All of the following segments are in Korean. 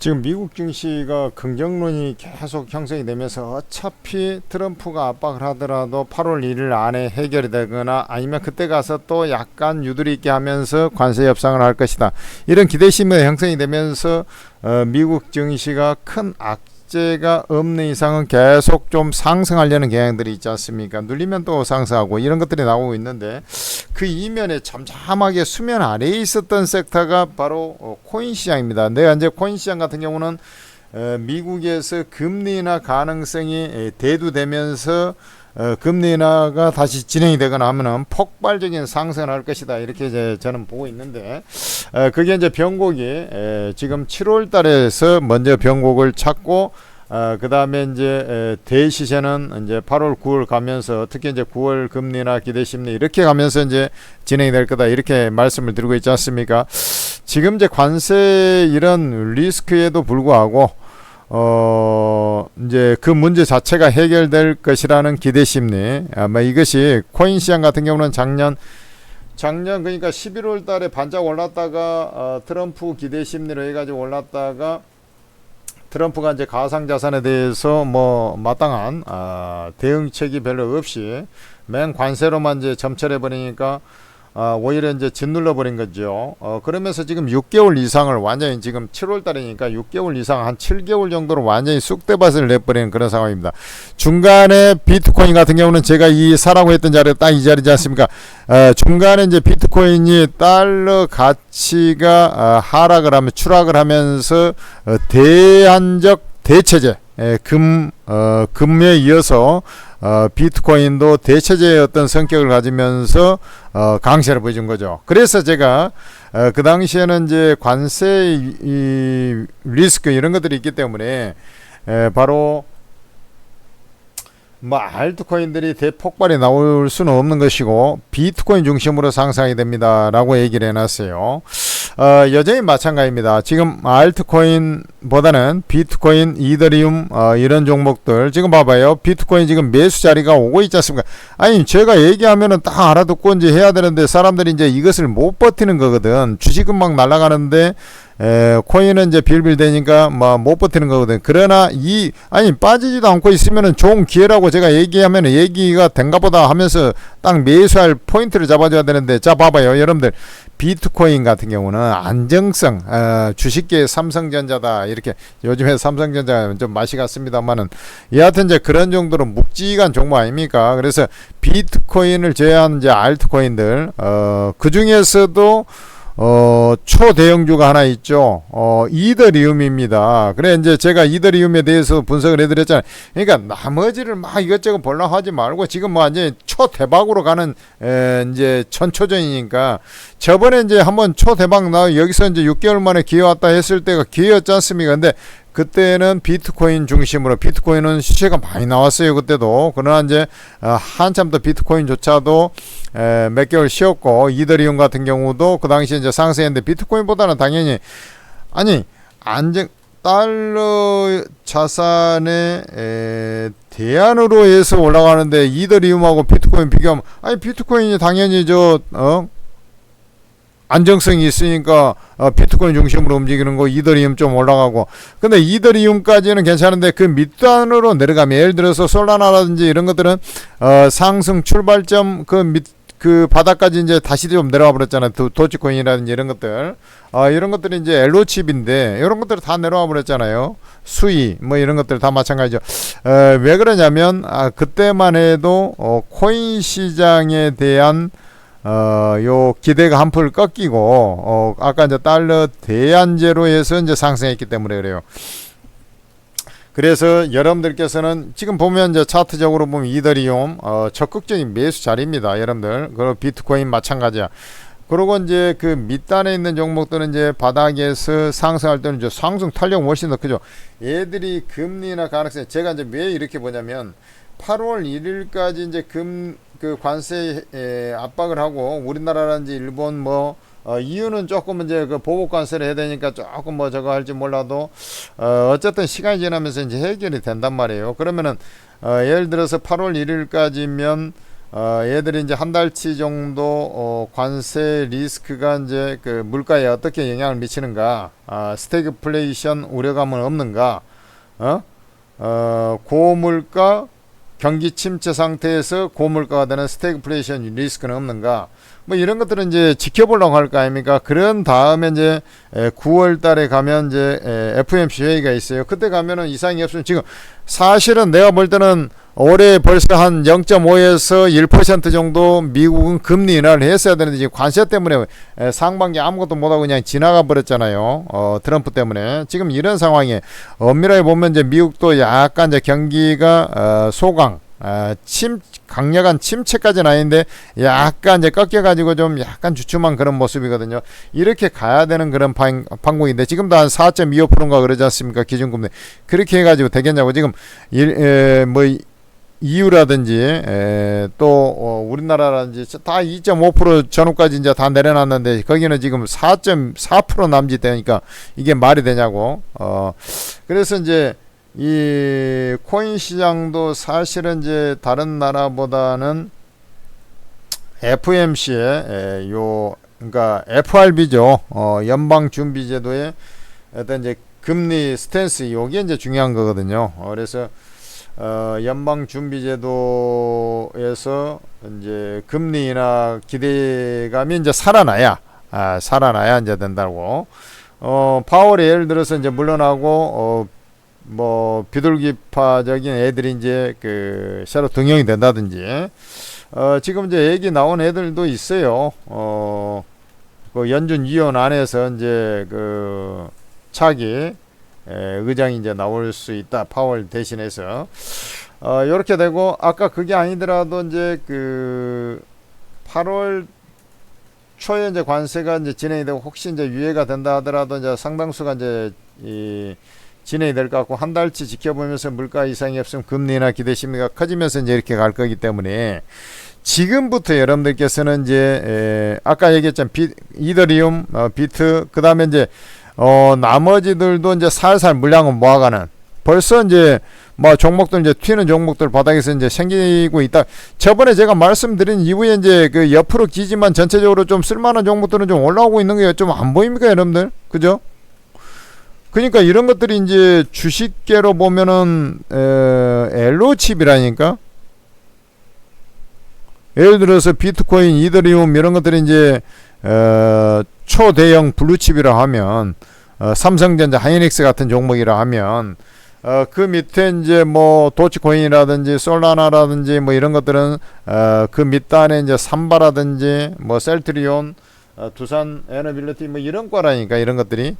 지금 미국 증시가 긍정론이 계속 형성이 되면서 어차피 트럼프가 압박을 하더라도 8월 1일 안에 해결이 되거나 아니면 그때 가서 또 약간 유도리 있게 하면서 관세 협상을 할 것이다. 이런 기대심이 형성이 되면서 어, 미국 증시가 큰 악재가 없는 이상은 계속 좀 상승하려는 경향들이 있지 않습니까? 눌리면 또 상승하고 이런 것들이 나오고 있는데 그 이면에 잠잠하게 수면 아래에 있었던 섹터가 바로 어, 코인 시장입니다. 내가 이제 코인 시장 같은 경우는 어, 미국에서 금리 인하 가능성이 에, 대두되면서 어, 금리 인하가 다시 진행이 되거나 하면은 폭발적인 상승을 할 것이다 이렇게 이제 저는 보고 있는데 어, 그게 이제 변곡이 에, 지금 7월 달에서 먼저 변곡을 찾고 어, 그 다음에 이제 에, 대시세는 이제 8월, 9월 가면서 특히 이제 9월 금리나 기대 심리 이렇게 가면서 이제 진행이 될 거다 이렇게 말씀을 드리고 있지 않습니까? 지금 이제 관세 이런 리스크에도 불구하고 어 이제 그 문제 자체가 해결될 것이라는 기대 심리 아마 이것이 코인 시장 같은 경우는 작년 작년 그러니까 11월 달에 반짝 올랐다가 어, 트럼프 기대 심리로 해가지고 올랐다가 트럼프가 이제 가상 자산에 대해서 뭐 마땅한 아, 대응책이 별로 없이 맨 관세로만 이제 점철해 버리니까 아, 오히려 이제 짓눌러 버린 거죠. 어, 그러면서 지금 6개월 이상을 완전히 지금 7월 달이니까 6개월 이상 한 7개월 정도로 완전히 쑥대밭을 내버리는 그런 상황입니다. 중간에 비트코인 같은 경우는 제가 이 사라고 했던 자리가 딱 이 자리지 않습니까? 어, 중간에 이제 비트코인이 달러 가치가 어, 하락을 하면 추락을 하면서 어, 대안적 대체제 에, 금 어, 금에 이어서 어, 비트코인도 대체제의 어떤 성격을 가지면서 어, 강세를 보여준 거죠. 그래서 제가 어, 그 당시에는 이제 관세 이, 이 리스크 이런 것들이 있기 때문에 에, 바로 뭐 알트코인들이 대폭발이 나올 수는 없는 것이고 비트코인 중심으로 상승하게 됩니다라고 얘기를 해놨어요. 어, 여전히 마찬가지입니다. 지금 알트코인보다는 비트코인, 이더리움 어, 이런 종목들 지금 봐봐요. 비트코인 지금 매수 자리가 오고 있지 않습니까? 아니 제가 얘기하면은 다 알아듣고 이제 해야 되는데 사람들이 이제 이것을 못 버티는 거거든. 주식은 막 날아가는데 에, 코인은 이제 빌빌대니까 뭐 못 버티는 거거든. 그러나 이 아니 빠지지도 않고 있으면은 좋은 기회라고 제가 얘기하면 얘기가 된가 보다 하면서 딱 매수할 포인트를 잡아줘야 되는데 자 봐봐요 여러분들. 비트코인 같은 경우는 안정성 어, 주식계 삼성전자다 이렇게. 요즘에 삼성전자 좀 맛이 갔습니다만은 여하튼 이제 그런 정도로 묵직한 종목 아닙니까? 그래서 비트코인을 제외한 이제 알트코인들 어, 그 중에서도 어, 초대형주가 하나 있죠. 어, 이더리움입니다. 그래, 이제 제가 이더리움에 대해서 분석을 해드렸잖아요. 그러니까 나머지를 막 이것저것 볼라 하지 말고 지금 뭐 이제 초대박으로 가는, 에, 이제 천초전이니까 저번에 이제 한번 초대박 나, 여기서 이제 6개월 만에 기회 왔다 했을 때가 기회였지 않습니까? 근데 그때는 비트코인 중심으로 비트코인은 시세가 많이 나왔어요 그때도. 그러나 이제 어, 한참 더 비트코인조차도 에, 몇 개월 쉬었고 이더리움 같은 경우도 그 당시에 이제 상승했는데 비트코인보다는 당연히 아니 안정 달러 자산의 에, 대안으로 해서 올라가는데 이더리움하고 비트코인 비교하면 아니 비트코인이 당연히 저 어 안정성이 있으니까 어, 비트코인 중심으로 움직이는 거 이더리움 좀 올라가고 근데 이더리움까지는 괜찮은데 그 밑단으로 내려가면 예를 들어서 솔라나라든지 이런 것들은 어, 상승 출발점 그밑 그 바닥까지 이제 다시 좀 내려와 버렸잖아요. 도, 도치코인이라든지 이런 것들. 아, 이런 것들이 이제 엘로칩인데 이런 것들 다 내려와 버렸잖아요. 수위 뭐 이런 것들 다 마찬가지죠. 에, 왜 그러냐면 아, 그때만 해도 어, 코인 시장에 대한 어, 요 기대가 한풀 꺾이고, 어, 아까 이제 달러 대안제로 해서 이제 상승했기 때문에 그래요. 그래서 여러분들께서는 지금 보면 이제 차트적으로 보면 이더리움, 어, 적극적인 매수 자리입니다. 여러분들. 그리고 비트코인 마찬가지야. 그리고 이제 그 밑단에 있는 종목들은 이제 바닥에서 상승할 때는 이제 상승 탄력 훨씬 더 크죠. 얘들이 금리나 가능성, 제가 이제 왜 이렇게 보냐면 8월 1일까지 이제 금, 그 관세 에, 압박을 하고 우리나라라든지 일본 뭐 어, 이유는 조금 이제 그 보복 관세를 해야 되니까 조금 뭐 저거 할지 몰라도 어, 어쨌든 시간이 지나면서 이제 해결이 된단 말이에요. 그러면은 어, 예를 들어서 8월 1일까지면 어, 얘들이 이제 한 달치 정도 어, 관세 리스크가 이제 그 물가에 어떻게 영향을 미치는가, 아, 스태그플레이션 우려감은 없는가, 어, 어, 고물가 경기 침체 상태에서 고물가가 되는 스태그플레이션 리스크는 없는가, 뭐 이런 것들은 이제 지켜보려고 할 거 아닙니까? 그런 다음에 이제 9월 달에 가면 이제 에, FOMC 회의가 있어요. 그때 가면은 이상이 없으면 지금 사실은 내가 볼 때는 올해 벌써 한 0.5에서 1% 정도 미국은 금리 인하를 했어야 되는데 지금 관세 때문에 에, 상반기 아무것도 못하고 그냥 지나가 버렸잖아요. 어, 트럼프 때문에 지금 이런 상황에 엄밀하게 보면 이제 미국도 약간 이제 경기가 어, 소강 아, 침 강력한 침체까지는 아닌데 약간 이제 꺾여 가지고 좀 약간 주춤한 그런 모습이거든요. 이렇게 가야 되는 그런 방, 방공인데 지금도 한 4.25%인가 그러지 않습니까? 기준금리 그렇게 해 가지고 되겠냐고 지금 일, 에, 뭐 이유라든지 에, 또 어, 우리나라라든지 다 2.5% 전후까지 이제 다 내려놨는데 거기는 지금 4.4% 남짓 되니까 이게 말이 되냐고. 어 그래서 이제 이 코인 시장도 사실은 이제 다른 나라보다는 FMC의 요 그러니까 FRB죠. 어 연방 준비 제도의 어떤 이제 금리 스탠스 요게 이제 중요한 거거든요. 어, 그래서 어 연방 준비 제도에서 이제 금리 인하 기대감이 이제 살아나야 아 살아나야 이제 된다고. 어 파월이 예를 들어서 이제 물러나고 어 뭐 비둘기파적인 애들이 이제 그 새로 등용이 된다든지 어 지금 이제 얘기 나온 애들도 있어요. 어 그 연준 위원 안에서 이제 그 차기 에, 의장이 이제 나올 수 있다. 파월 대신해서 어 이렇게 되고 아까 그게 아니더라도 이제 그 8월 초에 이제 관세가 이제 진행이 되고 혹시 이제 유예가 된다 하더라도 이제 상당수가 이제 이 진행이 될 것 같고 한 달치 지켜보면서 물가 이상이 없으면 금리나 기대 심리가 커지면서 이제 이렇게 갈 거기 때문에 지금부터 여러분들께서는 이제 에, 아까 얘기했잖아요 비, 이더리움 어, 비트 그 다음에 이제 어 나머지들도 이제 살살 물량을 모아가는 벌써 이제 뭐 종목들 이제 튀는 종목들 바닥에서 이제 생기고 있다. 저번에 제가 말씀드린 이후에 이제 그 옆으로 기지만 전체적으로 좀 쓸만한 종목들은 좀 올라오고 있는 게 좀 안 보입니까, 여러분들? 그죠? 그러니까 이런 것들이 이제 주식계로 보면은 에, 엘로 칩이라니까. 예를 들어서 비트코인, 이더리움 이런 것들이 이제 어, 초대형 블루칩이라 하면 어, 삼성전자, 하이닉스 같은 종목이라 하면 어, 그 밑에 이제 뭐 도치코인이라든지 솔라나라든지 뭐 이런 것들은 어, 그 밑단에 이제 삼바라든지 뭐 셀트리온, 어, 두산 에너빌리티 뭐 이런 거라니까 이런 것들이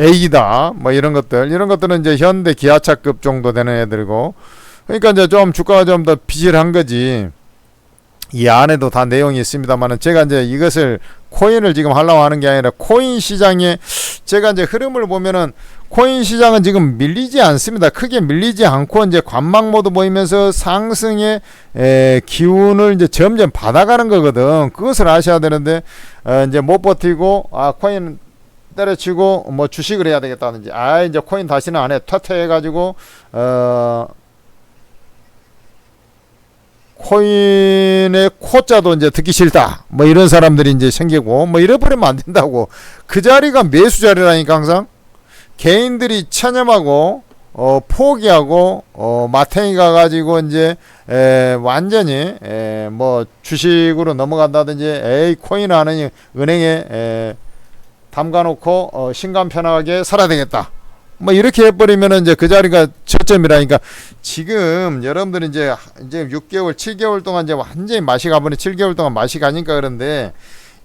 A다 뭐 이런 것들 이런 것들은 이제 현대 기아차급 정도 되는 애들이고 그러니까 이제 좀 주가가 좀 더 비실한 거지. 이 안에도 다 내용이 있습니다만은 제가 이제 이것을 코인을 지금 하려고 하는 게 아니라 코인 시장에 제가 이제 흐름을 보면은 코인 시장은 지금 밀리지 않습니다. 크게 밀리지 않고 이제 관망 모드 보이면서 상승의 에, 기운을 이제 점점 받아가는 거거든. 그것을 아셔야 되는데 어, 이제 못 버티고 아 코인 때려치고 뭐 주식을 해야 되겠다든지 아 이제 코인 다시는 안 해. 퇴퇴해 가지고 어 코인의 코자도 이제 듣기 싫다. 뭐 이런 사람들이 이제 생기고 뭐 이래버리면 안 된다고. 그 자리가 매수 자리라니까 항상 개인들이 체념하고 어 포기하고 어 마탱이 가가지고 이제 에 완전히 에 뭐 주식으로 넘어간다든지 에이 코인 하느니 은행에 에 담가놓고 어 신간 편하게 살아야 되겠다. 뭐 이렇게 해버리면은 이제 그 자리가 저점이라니까 지금 여러분들이 이제 이제 6개월, 7개월 동안 이제 완전히 맛이 가버리 7개월 동안 맛이 가니까 그런데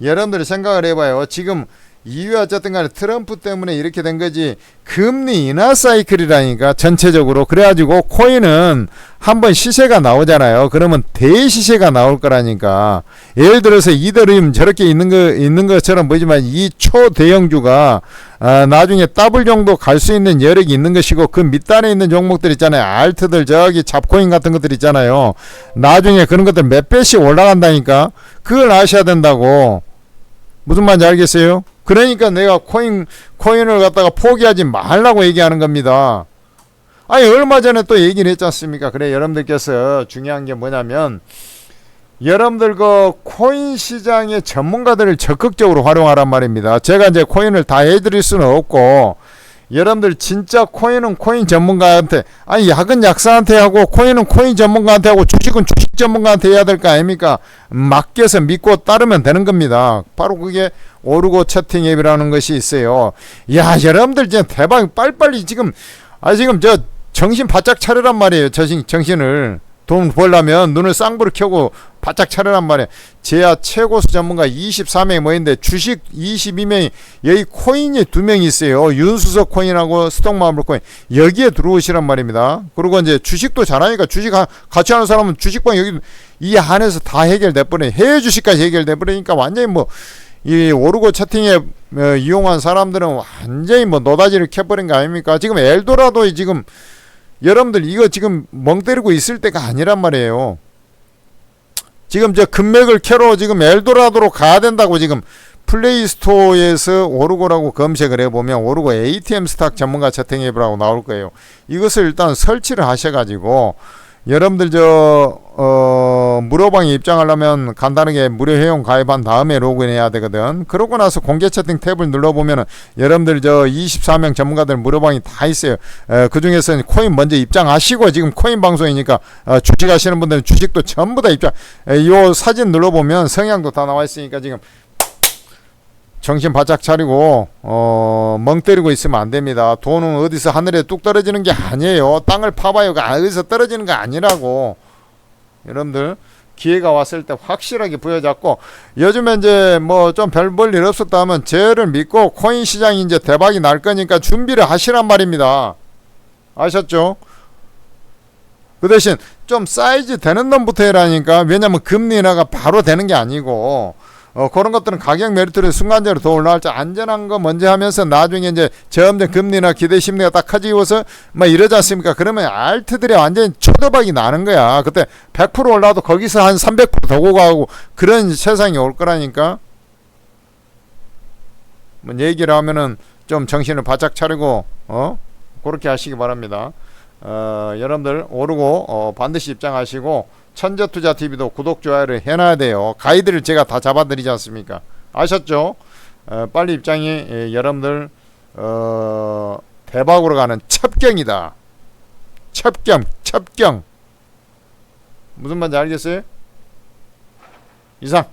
여러분들이 생각을 해봐요. 지금 이유 어쨌든 간에 트럼프 때문에 이렇게 된 거지. 금리 인하 사이클이라니까 전체적으로. 그래가지고 코인은 한번 시세가 나오잖아요. 그러면 대시세가 나올 거라니까. 예를 들어서 이더리움 저렇게 있는 거 있는 것처럼 보이지만 이 초대형주가 아, 나중에 더블 정도 갈 수 있는 여력이 있는 것이고 그 밑단에 있는 종목들 있잖아요. 알트들 저기 잡코인 같은 것들 있잖아요. 나중에 그런 것들 몇 배씩 올라간다니까. 그걸 아셔야 된다고. 무슨 말인지 알겠어요? 그러니까 내가 코인 코인을 갖다가 포기하지 말라고 얘기하는 겁니다. 아니 얼마 전에 또 얘기를 했지 않습니까? 그래 여러분들께서 중요한 게 뭐냐면 여러분들 그 코인 시장의 전문가들을 적극적으로 활용하란 말입니다. 제가 이제 코인을 다 해드릴 수는 없고 여러분들 진짜 코인은 코인 전문가한테 아니 약은 약사한테 하고 코인은 코인 전문가한테 하고 주식은 주식 전문가한테 해야 될 거 아닙니까? 맡겨서 믿고 따르면 되는 겁니다. 바로 그게 오르고 채팅 앱이라는 것이 있어요. 야 여러분들 진짜 대박 빨리빨리 지금 아 지금 저 정신 바짝 차리란 말이에요. 정신 정신을 돈 벌려면 눈을 쌍불을 켜고 바짝 차리란 말이에요. 제야 최고수 전문가 24명이 모였는데 주식 22명이 여기 코인이 두 명이 있어요. 윤수석 코인하고 스톡마블 코인 여기에 들어오시란 말입니다. 그리고 이제 주식도 잘하니까 주식 하- 같이 하는 사람은 주식방 여기 이 안에서 다 해결돼 버려. 해외 주식까지 해결돼 버리니까 완전히 뭐 이 오르고 채팅에 어, 이용한 사람들은 완전히 뭐 노다지를 켜버린 거 아닙니까? 지금 엘도라도 지금 여러분들 이거 지금 멍 때리고 있을 때가 아니란 말이에요. 지금 저 금맥을 캐러 지금 엘도라도로 가야 된다고 지금 플레이스토어에서 오르고라고 검색을 해보면 오르고 ATM 스탁 전문가 채팅 앱이라고 나올 거예요. 이것을 일단 설치를 하셔가지고 여러분들 저 어, 무료방에 입장하려면 간단하게 무료 회원 가입한 다음에 로그인해야 되거든. 그러고 나서 공개 채팅 탭을 눌러보면은 여러분들 저 24명 전문가들 무료방이 다 있어요. 에, 그 중에서 코인 먼저 입장하시고 지금 코인 방송이니까 어, 주식 하시는 분들은 주식도 전부 다 입장. 에, 요 사진 눌러보면 성향도 다 나와 있으니까 지금 정신 바짝 차리고 어, 멍 때리고 있으면 안 됩니다. 돈은 어디서 하늘에 뚝 떨어지는 게 아니에요. 땅을 파봐요가 어디서 떨어지는 거 아니라고. 여러분들 기회가 왔을 때 확실하게 부여잡고 요즘에 이제 뭐 좀 별 볼 일 없었다면 저를 믿고 코인 시장이 이제 대박이 날 거니까 준비를 하시란 말입니다. 아셨죠? 그 대신 좀 사이즈 되는 놈부터 해라니까 왜냐면 금리 인하가 바로 되는 게 아니고 어, 그런 것들은 가격 메리트를 순간적으로 더 올라갈 때 안전한 거 먼저 하면서 나중에 이제 점점 금리나 기대 심리가 딱 커지고서 막 이러지 않습니까? 그러면 알트들이 완전히 초대박이 나는 거야. 그때 100% 올라도 거기서 한 300%더 고가고 그런 세상이 올 거라니까. 뭐 얘기를 하면은 좀 정신을 바짝 차리고 어 그렇게 하시기 바랍니다. 어, 여러분들 오르고 어, 반드시 입장하시고 천재투자TV도 구독 좋아요를 해놔야 돼요. 가이드를 제가 다 잡아드리지 않습니까? 아셨죠? 어, 빨리 입장이 예, 여러분들 어, 대박으로 가는 첩경이다. 첩경, 첩경. 무슨 말인지 알겠어요? 이상.